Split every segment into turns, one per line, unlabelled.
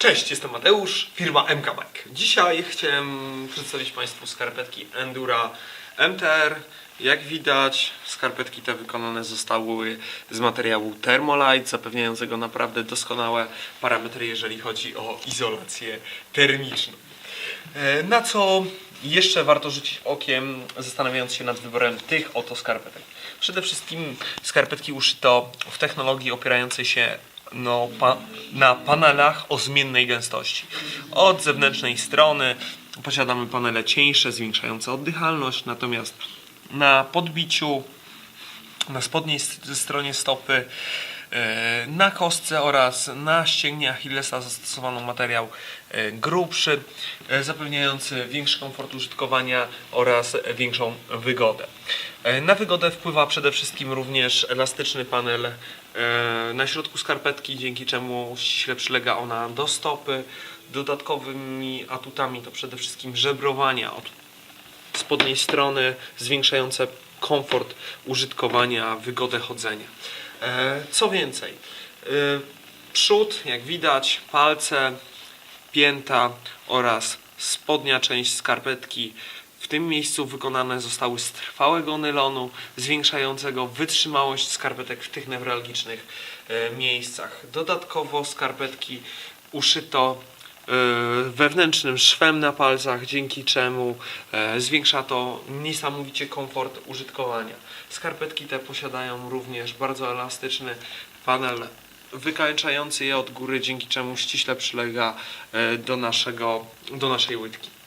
Cześć, jestem Mateusz, firma MK Bike. Dzisiaj chciałem przedstawić Państwu skarpetki Endura MTR. Jak widać, skarpetki te wykonane zostały z materiału Thermolite, zapewniającego naprawdę doskonałe parametry, jeżeli chodzi o izolację termiczną. E, Na co jeszcze warto rzucić okiem, zastanawiając się nad wyborem tych oto skarpetek. Przede wszystkim skarpetki uszyto w technologii opierającej się no, pa, na panelach o zmiennej gęstości. Od zewnętrznej strony posiadamy panele cieńsze, zwiększające oddychalność, natomiast na podbiciu na spodniej stronie stopy, e, na kostce oraz na ścięgnie Achillesa zastosowano materiał e, grubszy, e, zapewniający większy komfort użytkowania oraz większą wygodę. E, Na wygodę wpływa przede wszystkim również elastyczny panel e, na środku skarpetki, dzięki czemu ściśle przylega ona do stopy. Dodatkowymi atutami to przede wszystkim żebrowania od spodniej strony, zwiększające komfort użytkowania, wygodę chodzenia. E, Co więcej, przód, jak widać, palce, pięta oraz spodnia część skarpetki tym miejscu wykonane zostały z trwałego nylonu, zwiększającego wytrzymałość skarpetek w tych newralgicznych e, miejscach. Dodatkowo skarpetki uszyto e, wewnętrznym szwem na palcach, dzięki czemu e, zwiększa to niesamowicie komfort użytkowania. Skarpetki te posiadają również bardzo elastyczny panel wykańczający je od góry, dzięki czemu ściśle przylega do, naszego, do naszej łydki.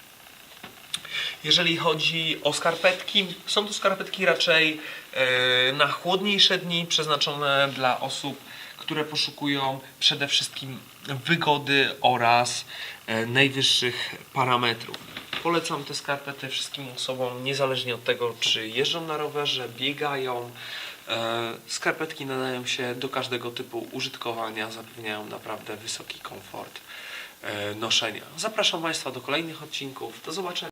Jeżeli chodzi o skarpetki, są to skarpetki raczej e, na chłodniejsze dni, przeznaczone dla osób, które poszukują przede wszystkim wygody oraz e, najwyższych parametrów. Polecam te skarpety wszystkim osobom, niezależnie od tego, czy jeżdżą na rowerze, biegają. E, Skarpetki nadają się do każdego typu użytkowania, zapewniają naprawdę wysoki komfort noszenia. Zapraszam Państwa do kolejnych odcinków. Do zobaczenia.